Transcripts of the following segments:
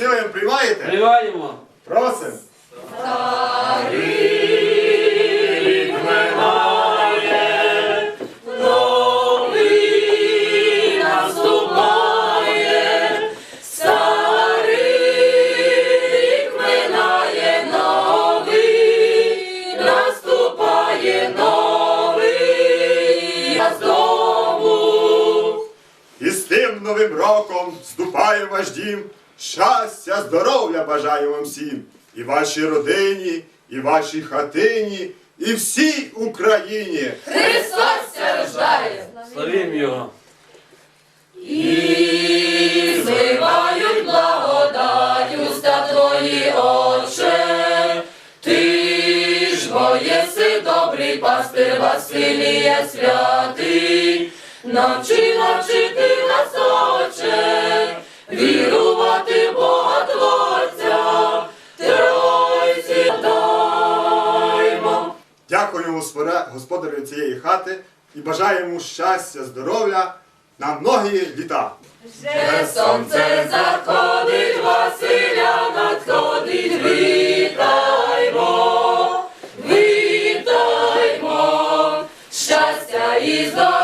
Василем приймаєте? Триваємо. Просим. наступає, старий рік новий, наступає новий я з. Новим роком вступає в ваш дім. Щастя, здоров'я бажаю вам всім. І вашій родині, і вашій хатині, і всій Україні. Христос ся рождає. Славім його. І зливають благодать уста твої, Отче. Ти ж бо єси добрий пастир Василія святий. Навчи, навчити нас, Отче, вірувати Бога Творця, Тройці даймо. Дякуємо Господа- господарю цієї хати і бажаємо щастя, здоров'я на многі літа. Вже сонце заходить, Василя надходить, вітаймо, вітаймо, щастя і здоров'я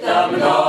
там много.